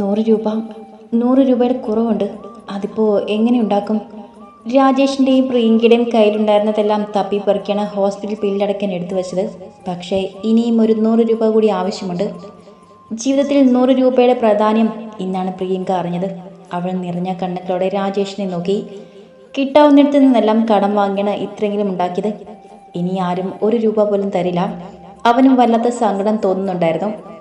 നൂറ് രൂപ നൂറ് രൂപയുടെ കുറവുണ്ട്. അതിപ്പോൾ എങ്ങനെ ഉണ്ടാക്കും? രാജേഷിന്റെയും പ്രിയങ്കയുടെയും കയ്യിലുണ്ടായിരുന്നതെല്ലാം തപ്പി തപ്പിപ്പറിക്കാണ് ഹോസ്പിറ്റൽ ബില്ലടക്കാൻ എടുത്തു വെച്ചത്. പക്ഷേ ഇനിയും ഒരു നൂറ് രൂപ കൂടി ആവശ്യമുണ്ട്. ജീവിതത്തിൽ നൂറ് രൂപയുടെ പ്രാധാന്യം ഇന്നാണ് പ്രിയങ്ക അറിഞ്ഞത്. അവൾ നിറഞ്ഞ കണ്ണുകളോടെ രാജേഷിനെ നോക്കി കിട്ടാവുന്നിടത്ത് നിന്നെല്ലാം കടം വാങ്ങിയാണ് ഇത്രയെങ്കിലും ഉണ്ടാക്കിയത്. ഇനി ആരും ഒരു രൂപ പോലും തരില്ല. അവനും വല്ലാത്ത സങ്കടം തോന്നുന്നുണ്ടായിരുന്നു.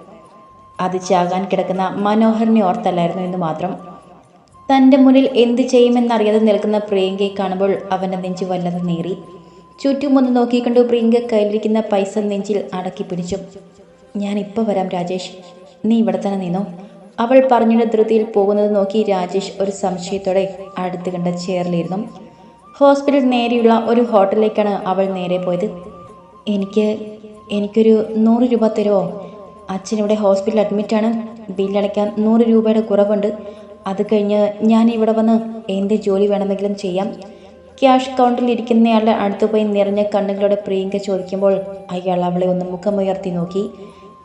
അത് ചാകാൻ കിടക്കുന്ന മനോഹറിനെ ഓർത്തല്ലായിരുന്നു എന്ന് മാത്രം. തന്റെ മുന്നിൽ എന്ത് ചെയ്യുമെന്നറിയാതെ നിൽക്കുന്ന പ്രിയങ്കയെ കാണുമ്പോൾ അവന്റെ നെഞ്ചു വല്ലാതെ നേറി. ചുറ്റുമൊന്ന് നോക്കിക്കൊണ്ട് പ്രിയങ്ക കയ്യിലിരിക്കുന്ന പൈസ നെഞ്ചിൽ അടക്കി പിടിച്ചു. ഞാൻ ഇപ്പോൾ വരാം രാജേഷ്. നീ ഇവിടെ തന്നെ നിന്നോ. അവൾ പറഞ്ഞിട്ട് ധൃതിയിൽ പോകുന്നത് നോക്കി രാജേഷ് ഒരു സംശയത്തോടെ അടുത്ത് കണ്ട ചെയറിലിരുന്നു. ഹോസ്പിറ്റൽ നേരെയുള്ള ഒരു ഹോട്ടലിലേക്കാണ് അവൾ നേരെ പോയത്. എനിക്ക് എനിക്കൊരു നൂറ് രൂപ തരുമോ അച്ഛനിവിടെ ഹോസ്പിറ്റലിൽ അഡ്മിറ്റാണ് ബില്ലടയ്ക്കാൻ നൂറ് രൂപയുടെ കുറവുണ്ട്. അത് കഴിഞ്ഞ് ഞാൻ ഇവിടെ വന്ന് എന്ത് ജോലി വേണമെങ്കിലും ചെയ്യാം. ക്യാഷ് കൗണ്ടറിൽ ഇരിക്കുന്നയാളുടെ അടുത്ത് പോയി നിറഞ്ഞ കണ്ണുകളോടെ പ്രിയങ്ക ചോദിക്കുമ്പോൾ അയാൾ അവളെ ഒന്ന് മുഖമുയർത്തി നോക്കി.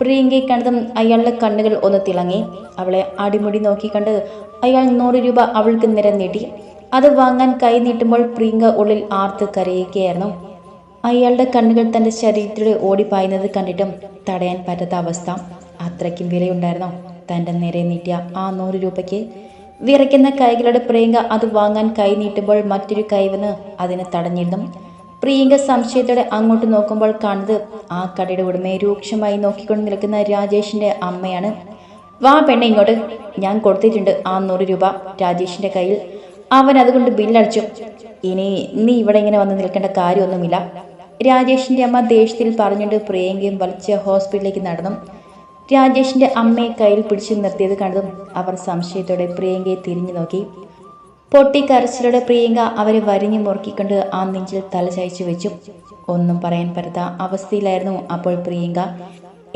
പ്രിയങ്കയെ കണ്ടതും അയാളുടെ കണ്ണുകൾ ഒന്ന് തിളങ്ങി. അവളെ അടിമുടി നോക്കിക്കണ്ട് അയാൾ നൂറ് രൂപ അവൾക്ക് നിരം നീട്ടി. അത് വാങ്ങാൻ കൈ നീട്ടുമ്പോൾ പ്രിയങ്ക ഉള്ളിൽ ആർത്ത് കരയുകയായിരുന്നു. അയാളുടെ കണ്ണുകൾ തന്റെ ശരീരത്തിലൂടെ ഓടിപ്പായുന്നത് കണ്ടിട്ടും തടയാൻ പറ്റാത്ത അവസ്ഥ. അത്രയ്ക്കും വിലയുണ്ടായിരുന്നു. തന്റെ നേരെ നീട്ടിയ ആ നൂറ് രൂപയ്ക്ക്. വിറയ്ക്കുന്ന കൈകളുടെ പ്രിയങ്ക അത് വാങ്ങാൻ കൈ നീട്ടുമ്പോൾ മറ്റൊരു കൈ വന്ന് അതിനെ തടഞ്ഞിരുന്നു. പ്രിയങ്ക സംശയത്തോടെ അങ്ങോട്ട് നോക്കുമ്പോൾ കാണുന്നത് ആ കടയുടെ ഉടമയെ രൂക്ഷമായി നോക്കിക്കൊണ്ട് നിൽക്കുന്ന രാജേഷിന്റെ അമ്മയാണ്. വാ പെണ്ണെ ഇങ്ങോട്ട്. ഞാൻ കൊടുത്തിട്ടുണ്ട് ആ നൂറ് രൂപ രാജേഷിന്റെ കയ്യിൽ. അവൻ അതുകൊണ്ട് ബില്ലടിച്ചു. ഇനി നീ ഇവിടെ ഇങ്ങനെ വന്ന് നിൽക്കേണ്ട കാര്യമൊന്നുമില്ല. രാജേഷിന്റെ അമ്മ ദേഷ്യത്തിൽ പറഞ്ഞുകൊണ്ട് പ്രിയങ്കയും വലിച്ച് ഹോസ്പിറ്റലിലേക്ക് നടന്നു. രാജേഷിന്റെ അമ്മയെ കയ്യിൽ പിടിച്ചു നിർത്തിയത് കണ്ടതും അവർ സംശയത്തോടെ പ്രിയങ്കയെ തിരിഞ്ഞു നോക്കി. പൊട്ടിക്കരച്ചിലോടെ പ്രിയങ്ക അവരെ വരിഞ്ഞു മുറുക്കിക്കൊണ്ട് ആ നെഞ്ചിൽ തലചായച്ചു വെച്ചു. ഒന്നും പറയാൻ പറ്റാത്ത അവസ്ഥയിലായിരുന്നു അപ്പോൾ പ്രിയങ്ക.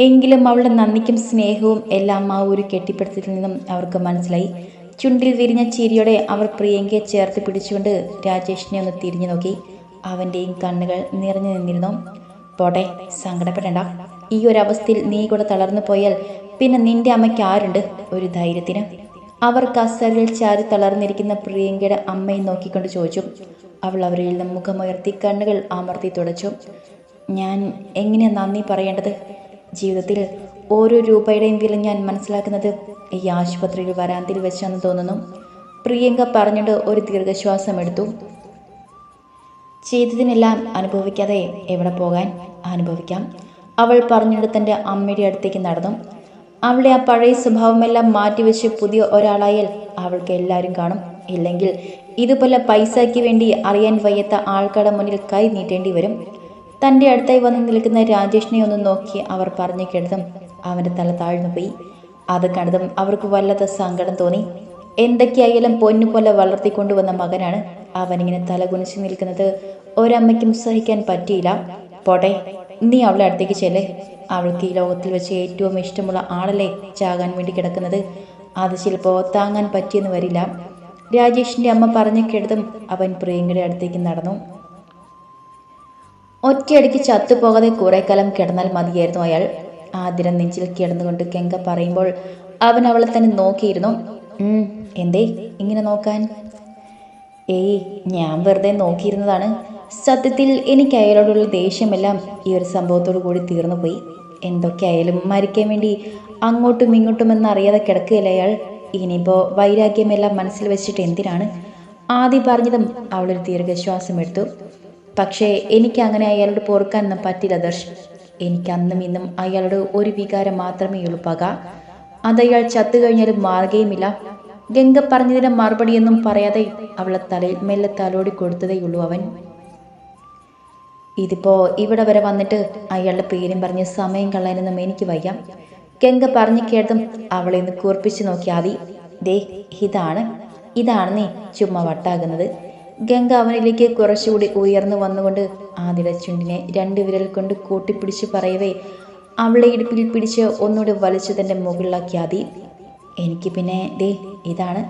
എങ്കിലും അവളുടെ നന്ദിക്കും സ്നേഹവും എല്ലാം ആ ഒരു കെട്ടിപ്പിടുത്തത്തിൽ നിന്നും അവർക്ക് മനസ്സിലായി. ചുണ്ടിൽ വിരിഞ്ഞ ചിരിയോടെ അവർ പ്രിയങ്കയെ ചേർത്ത് പിടിച്ചുകൊണ്ട് രാജേഷിനെ ഒന്ന് തിരിഞ്ഞു നോക്കി. അവന്റെയും കണ്ണുകൾ നിറഞ്ഞു നിന്നിരുന്നു. പോട്ടെ സങ്കടപ്പെടേണ്ട. ഈ ഒരു അവസ്ഥയിൽ നീ കൂടെ തളർന്നു പോയാൽ പിന്നെ നിന്റെ അമ്മയ്ക്ക് ആരുണ്ട്? ഒരു ധൈര്യത്തിന്. അവർ കസറിൽ ചാരി തളർന്നിരിക്കുന്ന പ്രിയങ്കയുടെ അമ്മയെ നോക്കിക്കൊണ്ട് ചോദിച്ചു. അവൾ അവരിൽ നിന്ന് മുഖമുയർത്തി കണ്ണുകൾ അമർത്തി തുടച്ചു. ഞാൻ എങ്ങനെ നന്ദി പറയേണ്ടത്? ജീവിതത്തിൽ ഓരോ രൂപയുടെയും വില ഞാൻ മനസ്സിലാക്കുന്നത് ഈ ആശുപത്രിയിൽ വരാന്തിൽ വെച്ചാണെന്ന് തോന്നുന്നു. പ്രിയങ്ക പറഞ്ഞിട്ട് ഒരു ദീർഘശ്വാസം എടുത്തു ചെയ്തതിനെല്ലാം അനുഭവിക്കാതെ എവിടെ പോകാൻ അനുഭവിക്കാം? അവൾ പറഞ്ഞിട്ട് തന്റെ അമ്മയുടെ അടുത്തേക്ക് നടന്നു. അവളെ ആ പഴയ സ്വഭാവമെല്ലാം മാറ്റിവെച്ച് പുതിയ ഒരാളായാൽ അവൾക്ക് എല്ലാവരും കാണും. ഇല്ലെങ്കിൽ ഇതുപോലെ പൈസയ്ക്ക് വേണ്ടി അറിയാൻ വയ്യാത്ത ആൾക്കാരുടെ മുന്നിൽ കൈ നീട്ടേണ്ടി വരും. തന്റെ അടുത്തായി വന്ന് നിൽക്കുന്ന രാജേഷിനെ ഒന്ന് നോക്കി അവർ പറഞ്ഞു കേട്ടതും അവന്റെ തല താഴ്ന്നു പോയി. അത് കണ്ടതും അവർക്ക് വല്ലാത്ത സങ്കടം തോന്നി. എന്തൊക്കെയായാലും പൊന്നു പോലെ വളർത്തിക്കൊണ്ടുവന്ന മകനാണ് അവനിങ്ങനെ തലകുനിച്ച് നിൽക്കുന്നത് ഒരമ്മയ്ക്കും സഹിക്കാൻ പറ്റിയില്ല. പോട്ടെ നീ അവളെ അടുത്തേക്ക് ചെല്ലേ. അവൾക്ക് ഈ ലോകത്തിൽ വെച്ച് ഏറ്റവും ഇഷ്ടമുള്ള ആളല്ലേ ചാകാൻ വേണ്ടി കിടക്കുന്നത്? അത് ചിലപ്പോൾ താങ്ങാൻ പറ്റിയെന്ന് വരില്ല. രാജേഷിന്റെ അമ്മ പറഞ്ഞു കേട്ടതും അവൻ പ്രിയങ്കയുടെ അടുത്തേക്ക് നടന്നു. ഒറ്റയടിക്ക് ചത്തുപോകാതെ കുറെ കാലം കിടന്നാൽ മതിയായിരുന്നു അയാൾ. ആതിരം നെഞ്ചിൽ കിടന്നുകൊണ്ട് കെങ്ക പറയുമ്പോൾ അവൻ അവളെ തന്നെ നോക്കിയിരുന്നു. "ഉം, എന്തേ ഇങ്ങനെ നോക്കാൻ? ഏയ് ഞാൻ വെറുതെ നോക്കിയിരുന്നതാണ്. സത്യത്തിൽ എനിക്ക് അയാളോടുള്ള ദേഷ്യമെല്ലാം ഈ ഒരു സംഭവത്തോടു കൂടി തീർന്നു പോയി. എന്തൊക്കെയായാലും മരിക്കാൻ വേണ്ടി അങ്ങോട്ടും ഇങ്ങോട്ടും എന്നറിയാതെ കിടക്കുകയല്ല അയാൾ? ഇനിയിപ്പോൾ വൈരാഗ്യമെല്ലാം മനസ്സിൽ വെച്ചിട്ട് എന്തിനാണ്? ആദ്യം പറഞ്ഞതും അവളൊരു ദീർഘശ്വാസം എടുത്തു. പക്ഷേ എനിക്ക് അങ്ങനെ അയാളോട് പൊറുക്കാനൊന്നും പറ്റില്ല ദർശ്. എനിക്ക് അന്നും ഇന്നും അയാളോട് ഒരു വികാരം മാത്രമേ ഉള്ളൂ പക. അതയാൾ ചത്തു കഴിഞ്ഞാലും മാറുകയുമില്ല. ഗംഗ പറഞ്ഞതിന് മറുപടിയൊന്നും പറയാതെ അവളെ തലയിൽ മെല്ലെ തലോടി കൊടുത്തതേയുള്ളൂ അവൻ. ഇതിപ്പോ ഇവിടെ വരെ വന്നിട്ട് അയാളുടെ പേരും പറഞ്ഞ് സമയം കളയാനൊന്നും എനിക്ക് വയ്യ. ഗംഗ പറഞ്ഞു കേട്ടതും അവളെ ഒന്ന് കൂർപ്പിച്ചു നോക്കി ആദി. ദേ ഇതാണ്. ഇതാണ് നീ ചുമ്മാ വട്ടാകുന്നത്. ഗംഗ അവനിലേക്ക് കുറച്ചുകൂടി ഉയർന്നു വന്നുകൊണ്ട് ആദിയുടെ ചുണ്ടിനെ രണ്ട് വിരൽ കൊണ്ട് കൂട്ടിപ്പിടിച്ച് പറയവേ അവളെ ഇടുപ്പിൽ പിടിച്ച് ഒന്നുകൂടി വലിച്ചു തന്റെ മുകളിലാക്കി ആദി. എനിക്ക് പിന്നെ ദേ ഇതാണ്.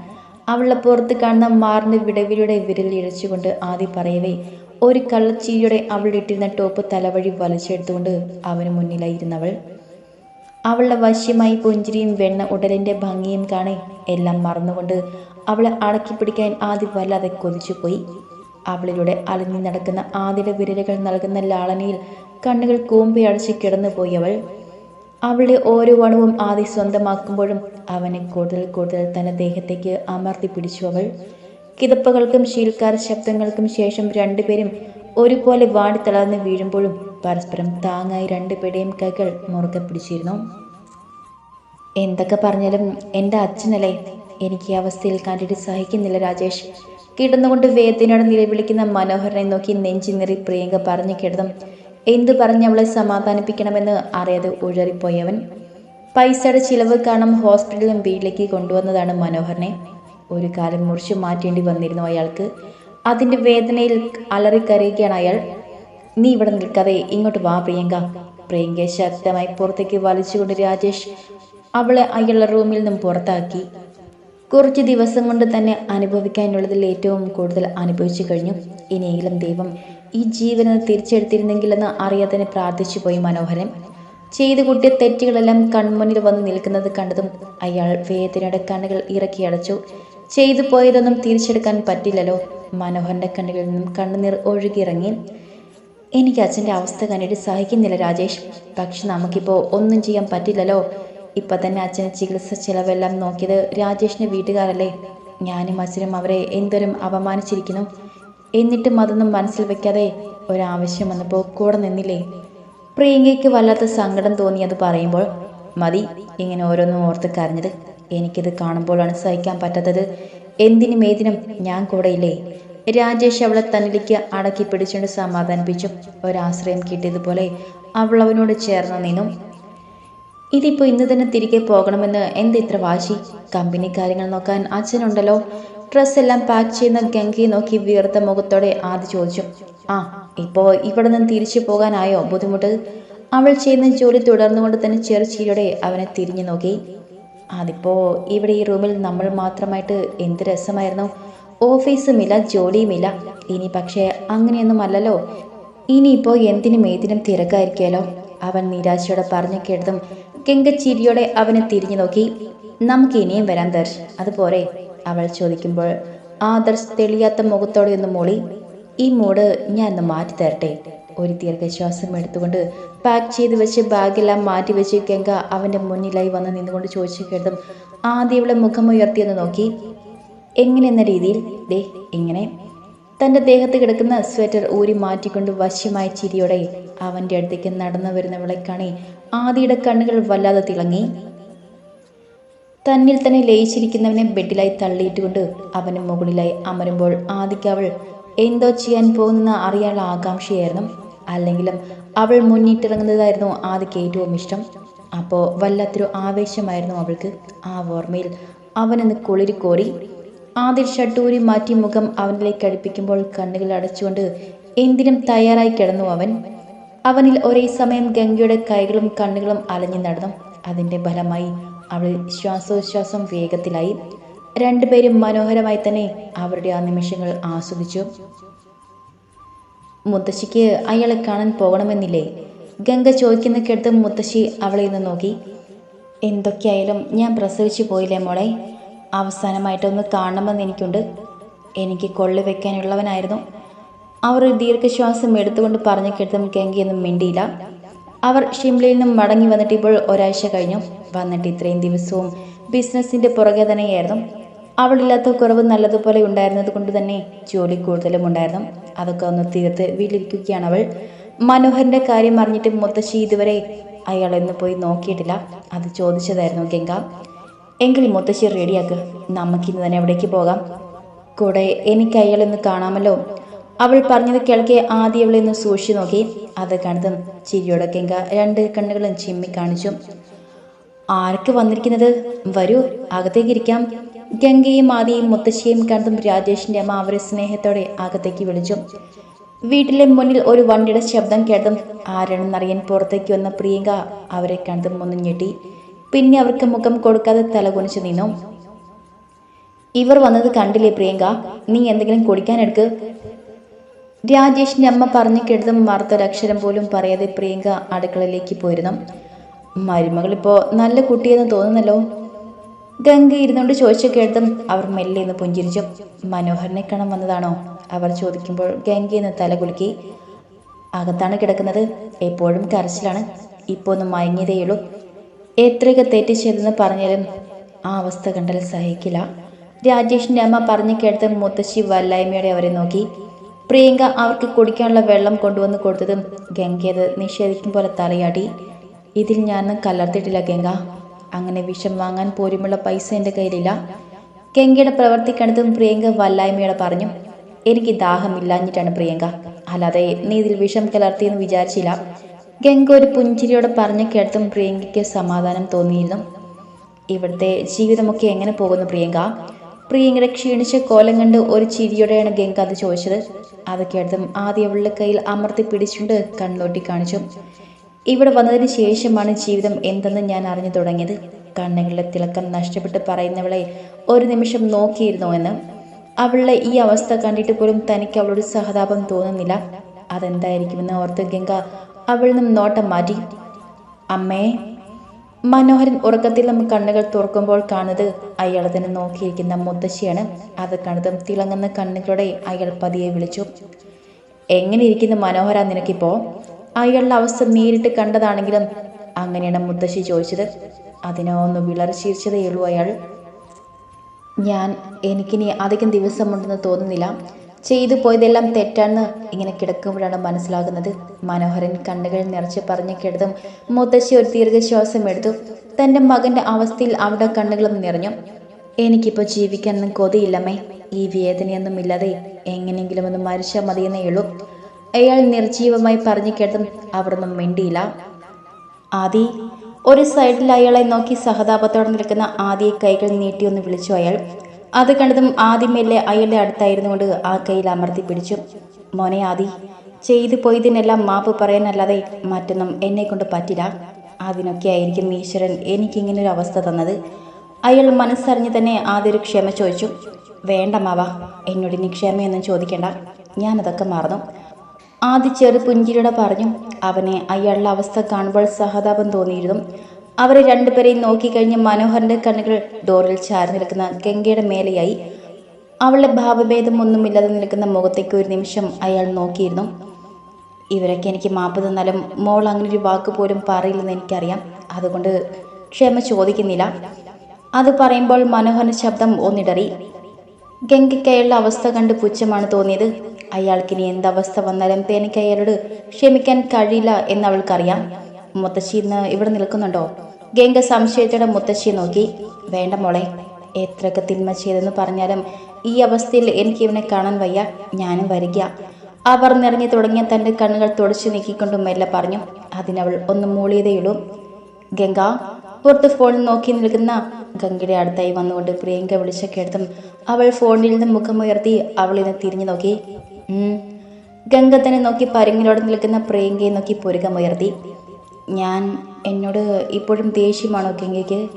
അവളുടെ പുറത്ത് കാണുന്ന മാറിന്റെ വിടവിലൂടെ വിരൽ ഇഴച്ചുകൊണ്ട് ആദ്യം പറയവേ ഒരു കള്ളച്ചീരിയുടെ അവൾ ഇട്ടിരുന്ന ടോപ്പ് തലവഴി വലിച്ചെടുത്തുകൊണ്ട് അവന് മുന്നിലായിരുന്നവൾ. അവളുടെ വശ്യമായി പുഞ്ചിരിയും വെണ്ണ ഉടലിന്റെ ഭംഗിയും കാണെ എല്ലാം മറന്നുകൊണ്ട് അവളെ അടക്കി പിടിക്കാൻ ആദ്യം വല്ലാതെ കൊതിച്ചുപോയി. അവളിലൂടെ അലഞ്ഞു നടക്കുന്ന ആദ്യയുടെ വിരലുകൾ നൽകുന്ന ലാളനയിൽ കണ്ണുകൾ കൂമ്പി അടച്ച് കിടന്നുപോയി അവൾ. അവളുടെ ഓരോ അണുവും ആദ്യം സ്വന്തമാക്കുമ്പോഴും അവനെ കൂടുതൽ കൂടുതൽ തന്റെ ദേഹത്തേക്ക് അമർത്തി പിടിച്ചു അവൾ. കിതപ്പുകൾക്കും ശീൽക്കാർ ശബ്ദങ്ങൾക്കും ശേഷം രണ്ടുപേരും ഒരുപോലെ വാടി തളർന്ന് വീഴുമ്പോഴും പരസ്പരം താങ്ങായി രണ്ടുപേരുടെയും കൈകൾ മുറുകെ പിടിച്ചിരുന്നു. എന്തൊക്കെ പറഞ്ഞാലും എന്റെ അച്ഛനല്ലേ എനിക്ക് ഈ അവസ്ഥയിൽ കണ്ടിട്ട് സഹിക്കുന്നില്ല രാജേഷ്. കിടന്നുകൊണ്ട് വേദനയോടെ നിലവിളിക്കുന്ന മനോഹരനെ നോക്കി നെഞ്ചി നിറി പ്രിയങ്ക പറഞ്ഞു കിടന്നും എന്തു പറഞ്ഞ് അവളെ സമാധാനിപ്പിക്കണമെന്ന് അറിയാതെ ഉഴറിപ്പോയവൻ പൈസയുടെ ചിലവ് കാരണം ഹോസ്പിറ്റലിലും വീട്ടിലേക്ക് കൊണ്ടുവന്നതാണ് മനോഹരനെ. ഒരു കാലം മുറിച്ചു മാറ്റേണ്ടി വന്നിരുന്നു അയാൾക്ക്. അതിന്റെ വേദനയിൽ അലറിക്കരയുകയാണ് അയാൾ. നീ ഇവിടെ നിൽക്കാതെ ഇങ്ങോട്ട് വാ പ്രിയങ്ക. പ്രിയങ്കയെ ശക്തമായി പുറത്തേക്ക് വലിച്ചുകൊണ്ട് രാജേഷ് അവളെ അയാളുടെ റൂമിൽ നിന്നും പുറത്താക്കി. കുറച്ച് ദിവസം കൊണ്ട് തന്നെ അനുഭവിക്കാനുള്ളതിൽ ഏറ്റവും കൂടുതൽ അനുഭവിച്ചു കഴിഞ്ഞു. ഇനിയെങ്കിലും ദൈവം ഈ ജീവനെ തിരിച്ചെടുത്തിരുന്നെങ്കിലെന്ന് അറിയാതെ പ്രാർത്ഥിച്ചു പോയി മനോഹരൻ. ചെയ്തു കൂട്ടിയ തെറ്റുകളെല്ലാം കൺമുന്നിൽ വന്ന് നിൽക്കുന്നത് കണ്ടതും അയാൾ വേദനയുടെ കണ്ണുകൾ ഇറക്കി അടച്ചു. ചെയ്തു പോയതൊന്നും തിരിച്ചെടുക്കാൻ പറ്റില്ലല്ലോ. മനോഹരന്റെ കണ്ണുകളിൽ നിന്നും കണ്ണുനീർ ഒഴുകിയിറങ്ങി. എനിക്ക് അച്ഛന്റെ അവസ്ഥ കണ്ടിട്ട് സഹിക്കുന്നില്ല രാജേഷ്. പക്ഷെ നമുക്കിപ്പോൾ ഒന്നും ചെയ്യാൻ പറ്റില്ലല്ലോ. ഇപ്പം തന്നെ അച്ഛന്റെ ചികിത്സ ചിലവെല്ലാം നോക്കിയത് രാജേഷിന്റെ വീട്ടുകാരല്ലേ. ഞാനും അച്ഛനും അവരെ എന്തോരം അപമാനിച്ചിരിക്കുന്നു. എന്നിട്ടും അതൊന്നും മനസ്സിൽ വെക്കാതെ ഒരാവശ്യം വന്നപ്പോൾ കൂടെ നിന്നില്ലേ. പ്രിയങ്കയ്ക്ക് വല്ലാത്ത സങ്കടം തോന്നി അത് പറയുമ്പോൾ മതി ഇങ്ങനെ ഓരോന്നും ഓർത്ത് കരഞ്ഞത്. എനിക്കിത് കാണുമ്പോഴാണ് സഹിക്കാൻ പറ്റാത്തത്. എന്തിനും ഏതിനും ഞാൻ കൂടെയില്ലേ? രാജേഷ് അവളെ തന്നിലേക്ക് അടക്കി പിടിച്ചുകൊണ്ട് സമാധാനിപ്പിച്ചു. ഒരാശ്രയം കിട്ടിയതുപോലെ അവൾ അവനോട് ചേർന്ന് നിന്നു. ഇതിപ്പോൾ ഇന്ന് തന്നെ തിരികെ പോകണമെന്ന് എന്ത് ഇത്ര വാശി. കമ്പനി കാര്യങ്ങൾ നോക്കാൻ അച്ഛനുണ്ടല്ലോ. ഡ്രസ് എല്ലാം പാക്ക് ചെയ്യുന്ന ഗംഗയെ നോക്കി വീർത്ത മുഖത്തോടെ ആദ്യ ചോദിച്ചു ആ ഇപ്പോൾ ഇവിടെ നിന്ന് തിരിച്ചു പോകാനായോ ബുദ്ധിമുട്ട്? അവൾ ചെയ്യുന്ന ജോലി തുടർന്നുകൊണ്ട് തന്നെ ചെറുചീരിയോടെ അവനെ തിരിഞ്ഞു നോക്കി. അതിപ്പോ ഇവിടെ ഈ റൂമിൽ നമ്മൾ മാത്രമായിട്ട് എന്ത് രസമായിരുന്നു? ഓഫീസുമില്ല ജോലിയുമില്ല. ഇനി പക്ഷേ അങ്ങനെയൊന്നും അല്ലല്ലോ ഇനിയിപ്പോൾ എന്തിനും ഏതിനും തിരക്കായിരിക്കുമല്ലോ. അവൻ നിരാശയോടെ പറഞ്ഞു കേട്ടതും ഗംഗ ചിരിയോടെ അവനെ തിരിഞ്ഞു നോക്കി. നമുക്ക് ഇനിയും വരാം ദർശ്. അതുപോലെ അവൾ ചോദിക്കുമ്പോൾ ആദർശ് തെളിയാത്ത മുഖത്തോടെ ഒന്ന് മൊളി. ഈ മൂഡ് ഞാൻ ഒന്ന് മാറ്റി തരട്ടെ. ഒരു ദീർഘശ്വാസം എടുത്തുകൊണ്ട് പാക്ക് ചെയ്ത് വെച്ച് ബാഗെല്ലാം മാറ്റി വെച്ച് ഗംഗ അവന്റെ മുന്നിലായി വന്ന് നിന്നുകൊണ്ട് ചോദിച്ചു കേട്ടതും ആദ്യം ഇവളെ മുഖമുയർത്തിയെന്ന് നോക്കി. എങ്ങനെയെന്ന രീതിയിൽ? ദേ ഇങ്ങനെ. തന്റെ ദേഹത്ത് കിടക്കുന്ന സ്വെറ്റർ ഊരി മാറ്റിക്കൊണ്ട് വശ്യമായ ചിരിയോടെ അവന്റെ അടുത്തേക്ക് നടന്നു വരുന്നവളെ കാണി ആദിയുടെ കണ്ണുകൾ വല്ലാതെ തിളങ്ങി. തന്നിൽ തന്നെ ലയിച്ചിരിക്കുന്നവനെ ബെഡിലായി തള്ളിയിട്ടുകൊണ്ട് അവന് മുകളിലായി അമരുമ്പോൾ ആദ്യക്ക് അവൾ എന്തോ ചെയ്യാൻ പോകുന്ന അറിയാനുള്ള ആകാംക്ഷയായിരുന്നു. അല്ലെങ്കിലും അവൾ മുന്നിട്ടിറങ്ങുന്നതായിരുന്നു ആദിക്ക് ഏറ്റവും ഇഷ്ടം. അപ്പോൾ വല്ലാത്തൊരു ആവേശമായിരുന്നു അവൾക്ക്. ആ ഓർമ്മയിൽ അവനെന്ന് കുളിരി കോരി ആദിൽ ഷട്ടൂരി മാറ്റി മുഖം അവനിലേക്ക് അടുപ്പിക്കുമ്പോൾ കണ്ണുകൾ അടച്ചുകൊണ്ട് എന്തിനും തയ്യാറായി കിടന്നു അവൻ. അവനിൽ ഒരേ സമയം ഗംഗയുടെ കൈകളും കണ്ണുകളും അലഞ്ഞു നടന്നു. അതിന്റെ ഫലമായി അവൾ ശ്വാസോച്ഛ്വാസം വേഗത്തിലായി രണ്ടുപേരും മനോഹരമായി തന്നെ അവരുടെ ആ നിമിഷങ്ങൾ ആസ്വദിച്ചു. മുത്തശ്ശിക്ക് അയാളെ കാണാൻ പോകണമെന്നില്ലേ? ഗംഗ ചോദിക്കുന്ന കേട്ട് മുത്തശ്ശി അവളെ നിന്ന് നോക്കി. എന്തൊക്കെയായാലും ഞാൻ പ്രസവിച്ചു പോയില്ലേ മോളെ? അവസാനമായിട്ടൊന്ന് കാണണമെന്ന് എനിക്കുണ്ട്. എനിക്ക് കൊള്ളി വെക്കാനുള്ളവനായിരുന്നു. അവർ ദീർഘശ്വാസം എടുത്തുകൊണ്ട് പറഞ്ഞു കേട്ടതും ഗംഗയൊന്നും മിണ്ടിയില്ല. അവർ ഷിംലയിൽ നിന്നും മടങ്ങി വന്നിട്ട് ഇപ്പോൾ ഒരാഴ്ച കഴിഞ്ഞു. വന്നിട്ട് ഇത്രയും ദിവസവും ബിസിനസ്സിന്റെ പുറകെ തന്നെയായിരുന്നു. അവളില്ലാത്ത കുറവ് നല്ലതുപോലെ ഉണ്ടായിരുന്നത് കൊണ്ട് തന്നെ ജോലി കൂടുതലും ഉണ്ടായിരുന്നു. അതൊക്കെ ഒന്ന് തീർത്ത് വീട്ടിലിരിക്കുകയാണ് അവൾ. മനോഹരന്റെ കാര്യം അറിഞ്ഞിട്ട് മുത്തശ്ശി ഇതുവരെ അയാളൊന്ന് പോയി നോക്കിയിട്ടില്ല. അത് ചോദിച്ചതായിരുന്നു ഗംഗ. എങ്കിൽ മുത്തശ്ശി റെഡിയാക്ക് നമുക്കിന്ന് തന്നെ അവിടേക്ക് പോകാം. കൂടെ എനിക്ക് അയാളൊന്ന് കാണാമല്ലോ. അവൾ പറഞ്ഞത് കേൾക്കെ ആദ്യം അവളെ ഒന്ന് സൂക്ഷിച്ചു നോക്കി. അത് കണ്ടതും ചിരിയോടെ കെങ്ക രണ്ട് കണ്ണുകളും ചിമ്മി കാണിച്ചു. ആർക്ക് വന്നിരിക്കുന്നത്? വരൂ അകത്തേക്ക് ഇരിക്കാം. ഗംഗയും ആദിയും മുത്തശ്ശിയും കണ്ടതും രാജേഷിന്റെ അമ്മ അവരെ സ്നേഹത്തോടെ അകത്തേക്ക് വിളിച്ചു. വീട്ടിലെ മുന്നിൽ ഒരു വണ്ടിയുടെ ശബ്ദം കേട്ടതും ആരാണെന്നറിയാൻ പുറത്തേക്ക് വന്ന പ്രിയങ്ക അവരെ കണ്ടതും ഒന്ന് ഞെട്ടി. പിന്നെ അവർക്ക് മുഖം കൊടുക്കാതെ തലകുനിച്ചു നിന്നു. ഇവർ വന്നത് കണ്ടില്ലേ പ്രിയങ്ക? നീ എന്തെങ്കിലും കുടിക്കാനെടുക്ക് രാജേഷിന്റെ അമ്മ പറഞ്ഞു കേട്ടതും അക്ഷരം പോലും പറയാതെ പ്രിയങ്ക അടുക്കളയിലേക്ക് പോയിരുന്നു. മരുമകളിപ്പോൾ നല്ല കുട്ടിയെന്ന് തോന്നുന്നല്ലോ. ഗംഗ ഇരുന്നുകൊണ്ട് ചോദിച്ചു കേട്ടതും അവർ മെല്ലെ എന്ന് പുഞ്ചിരിച്ചു. മനോഹരനെ കാണാൻ വന്നതാണോ? അവർ ചോദിക്കുമ്പോൾ ഗംഗയെന്ന് തലകുലുക്കി അകത്താണ് കിടക്കുന്നത്. എപ്പോഴും കരച്ചിലാണ്. ഇപ്പോൾ ഒന്ന് മയങ്ങിയതേയുള്ളൂ എത്രയൊക്കെ തെറ്റ് ചെയ്തെന്ന് പറഞ്ഞാലും ആ അവസ്ഥ കണ്ടാൽ സഹിക്കില്ല. രാജേഷിന്റെ അമ്മ പറഞ്ഞു കേട്ടതും മുത്തശ്ശി വല്ലായ്മയോടെ അവരെ നോക്കി. പ്രിയങ്ക അവർക്ക് കുടിക്കാനുള്ള വെള്ളം കൊണ്ടുവന്ന് കൊടുത്തതും ഗംഗയത് നിഷേധിക്കും പോലെ തലയാടി. ഇതിൽ ഞാൻ കലർത്തിട്ടില്ല ഗംഗ. അങ്ങനെ വിഷം വാങ്ങാൻ പോരുമുള്ള പൈസ എന്റെ കയ്യിലില്ല. ഗംഗയുടെ പ്രവൃത്തി കണ്ടതും പ്രിയങ്ക വല്ലായ്മയോടെ പറഞ്ഞു എനിക്ക് ദാഹമില്ലാഞ്ഞിട്ടാണ് പ്രിയങ്ക. അല്ലാതെ നീ ഇതിൽ വിഷം കലർത്തിയെന്ന് വിചാരിച്ചില്ല. ഗംഗ ഒരു പുഞ്ചിരിയോടെ പറഞ്ഞു കേട്ടതും പ്രിയങ്കയ്ക്ക് സമാധാനം തോന്നിയിരുന്നു. ഇവിടുത്തെ ജീവിതമൊക്കെ എങ്ങനെ പോകുന്നു പ്രിയങ്ക? പ്രിയങ്കയുടെ ക്ഷീണിച്ച കോലം കണ്ട് ഒരു ചിരിയോടെയാണ് ഗംഗ അത് ചോദിച്ചത്. അത് കേട്ടതും ആദ്യം അവളുടെ കയ്യിൽ അമർത്തി പിടിച്ചുകൊണ്ട് കണ്ണോട്ടി കാണിച്ചു. ഇവിടെ വന്നതിന് ശേഷമാണ് ജീവിതം എന്തെന്ന് ഞാൻ അറിഞ്ഞു തുടങ്ങിയത്. കണ്ണുകളിലെ തിളക്കം നഷ്ടപ്പെട്ട് പറയുന്നവളെ ഒരു നിമിഷം നോക്കിയിരുന്നോ എന്ന്. അവളുടെ ഈ അവസ്ഥ കണ്ടിട്ട് പോലും തനിക്ക് അവളോട് സഹതാപം തോന്നുന്നില്ല. അതെന്തായിരിക്കുമെന്ന് ഓർത്ത് ഗംഗ അവളിൽ നിന്നും നോട്ടം മാറ്റി. അമ്മേ മനോഹരൻ ഉറക്കത്തിൽ നമ്മൾ കണ്ണുകൾ തുറക്കുമ്പോൾ കാണുന്നത് അയാൾ തന്നെ നോക്കിയിരിക്കുന്ന മുത്തശ്ശിയാണ്. അത് കണ്ടതും തിളങ്ങുന്ന കണ്ണുകളോടെ അയാൾ പതിയെ വിളിച്ചു എങ്ങനെ ഇരിക്കുന്നു മനോഹര നിനക്കിപ്പോ? അയാളുടെ അവസ്ഥ നേരിട്ട് കണ്ടതാണെങ്കിലും അങ്ങനെയാണ് മുത്തശ്ശി ചോദിച്ചത്. അതിനോ ഒന്ന് വിളറി ചിരിച്ചതേയുള്ളൂ അയാൾ. ഞാൻ എനിക്കിനി അധികം ദിവസമുണ്ടെന്ന് തോന്നുന്നില്ല. ചെയ്തു പോയതെല്ലാം തെറ്റാണെന്ന് ഇങ്ങനെ കിടക്കുമ്പോഴാണ് മനസ്സിലാകുന്നത്. മനോഹരൻ കണ്ണുകൾ നിറച്ച് പറഞ്ഞു കിടതും മുത്തശ്ശി ഒരു ദീർഘശ്വാസം എടുത്തു. തന്റെ മകന്റെ അവസ്ഥയിൽ അവിടെ കണ്ണുകളും നിറഞ്ഞു. എനിക്കിപ്പോൾ ജീവിക്കാനൊന്നും കൊതിയില്ലമ്മേ. ഈ വേദനയൊന്നും ഇല്ലാതെ എങ്ങനെയെങ്കിലും ഒന്ന് മരിച്ചാൽ മതിയെന്നേ ഉള്ളൂ. അയാൾ നിർജീവമായി പറഞ്ഞു കേട്ടും അവിടുന്ന് മിണ്ടിയില്ല. ആദി ഒരു സൈഡിൽ അയാളെ നോക്കി സഹതാപത്തോടെ നിൽക്കുന്ന ആദിയെ കൈകൾ നീട്ടി ഒന്ന് വിളിച്ചു അയാൾ. അത് കണ്ടതും ആദ്യം മെല്ലെ അയാളുടെ അടുത്തായിരുന്നു കൊണ്ട് ആ കയ്യിൽ അമർത്തി പിടിച്ചു. മോനെ ആദി ചെയ്തു പോയതിനെല്ലാം മാപ്പ് പറയാനല്ലാതെ മറ്റൊന്നും എന്നെ കൊണ്ട് പറ്റില്ല. അതിനൊക്കെ ആയിരിക്കും ഈശ്വരൻ എനിക്കിങ്ങനെ ഒരു അവസ്ഥ തന്നത്. അയാൾ മനസ്സറിഞ്ഞ് തന്നെ ആദ്യ ഒരു ക്ഷമ ചോദിച്ചു. വേണ്ട മാവ എന്നോട് ഇനി ക്ഷമയൊന്നും ചോദിക്കേണ്ട. ഞാനതൊക്കെ മറന്നു. ആദ്യ ചെറു പുഞ്ചിരിയുടെ പറഞ്ഞു. അവനെ അയാളുടെ അവസ്ഥ കാണുമ്പോൾ സഹതാപം തോന്നിയിരുന്നു. അവരെ രണ്ടുപേരെയും നോക്കിക്കഴിഞ്ഞ് മനോഹറിന്റെ കണ്ണുകൾ ഡോറിൽ ചാരി നിൽക്കുന്ന ഗംഗയുടെ മേലെയായി. അവളുടെ ഭാവഭേദം ഒന്നുമില്ലാതെ നിൽക്കുന്ന മുഖത്തേക്ക് ഒരു നിമിഷം അയാൾ നോക്കിയിരുന്നു. ഇവരൊക്കെ എനിക്ക് മാപ്പ് തന്നാലും മോൾ അങ്ങനെ ഒരു വാക്ക് പോലും പറയില്ലെന്ന് എനിക്കറിയാം. അതുകൊണ്ട് ക്ഷമ ചോദിക്കുന്നില്ല. അത് പറയുമ്പോൾ മനോഹറിന്റെ ശബ്ദം ഒന്നിടറി. ഗംഗയ്ക്കയാളുടെ അവസ്ഥ കണ്ട് പുച്ഛമാണ് തോന്നിയത്. അയാൾക്കിനി എന്തവസ്ഥ വന്നാലും തനിക്ക് അയാളോട് ക്ഷമിക്കാൻ കഴിയില്ല എന്ന് അവൾക്കറിയാം. മുത്തശ്ശി ഇന്ന് ഇവിടെ നിൽക്കുന്നുണ്ടോ? ഗംഗ സംശയത്തോടെ മുത്തശ്ശിയെ നോക്കി വേണ്ട മോളെ എത്രയൊക്കെ തിന്മ ചെയ്തെന്ന് പറഞ്ഞാലും ഈ അവസ്ഥയിൽ എനിക്ക് ഇവനെ കാണാൻ വയ്യ ഞാനും വരിക. അവർ നിറഞ്ഞു തുടങ്ങിയ തന്റെ കണ്ണുകൾ തുടച്ചു നീക്കിക്കൊണ്ടും മെല്ലെ പറഞ്ഞു അതിനവൾ ഒന്ന് മൂളിയതേയുള്ളൂ. ഗംഗ പുറത്ത് ഫോണിൽ നോക്കി നിൽക്കുന്ന ഗംഗയുടെ അടുത്തായി വന്നുകൊണ്ട് പ്രിയങ്ക വിളിച്ച കേട്ടതും അവൾ ഫോണിൽ നിന്ന് മുഖമുയർത്തി അവളിനെ തിരിഞ്ഞു നോക്കി. ഗംഗ തന്നെ നോക്കി പരിങ്ങിലോട് നിൽക്കുന്ന പ്രിയങ്കയെ നോക്കി പുരുകമുയർത്തി. ഞാൻ എന്നോട് ഇപ്പോഴും ദേഷ്യമാണോ ഗംഗയ്ക്ക്?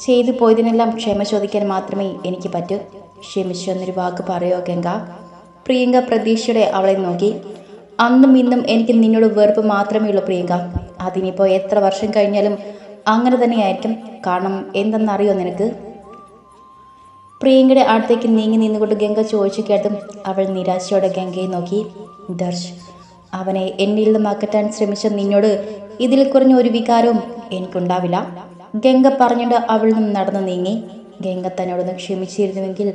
ചെയ്തു പോയതിനെല്ലാം ക്ഷമ ചോദിക്കാൻ മാത്രമേ എനിക്ക് പറ്റൂ. ക്ഷമിച്ചു എന്നൊരു വാക്ക് പറയോ ഗംഗ? പ്രിയങ്ക പ്രതീക്ഷയുടെ അവളെ നോക്കി. അന്നും ഇന്നും എനിക്ക് നിന്നോട് വെറുപ്പ് മാത്രമേ ഉള്ളൂ പ്രിയങ്ക. അതിനിപ്പോൾ എത്ര വർഷം കഴിഞ്ഞാലും അങ്ങനെ തന്നെയായിരിക്കും. കാരണം എന്തെന്നറിയോ നിനക്ക്? പ്രിയങ്കയുടെ അടുത്തേക്ക് നീങ്ങി നിന്നുകൊണ്ട് ഗംഗ ചോദിച്ചു കേട്ടും അവൾ നിരാശയോടെ ഗംഗയെ നോക്കി. ദർശ് അവനെ എന്നിൽ നിന്നും അകറ്റാൻ ശ്രമിച്ച നിന്നോട് ഇതിൽ കുറഞ്ഞ ഒരു വികാരവും എനിക്കുണ്ടാവില്ല. ഗംഗ പറഞ്ഞിട്ട് അവളിൽ നിന്ന് നടന്നു നീങ്ങി. ഗംഗ തന്നോടൊന്ന് ക്ഷമിച്ചിരുന്നുവെങ്കിൽ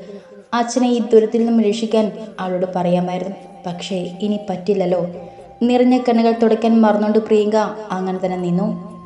അച്ഛനെ ഈ ദുരിതത്തിൽ നിന്നും രക്ഷിക്കാൻ അവളോട് പറയാമായിരുന്നു. പക്ഷേ ഇനി പറ്റില്ലല്ലോ. നിറഞ്ഞ കണ്ണുകൾ തുടയ്ക്കാൻ മറന്നുകൊണ്ട് പ്രിയങ്ക അങ്ങനെ തന്നെ നിന്നു.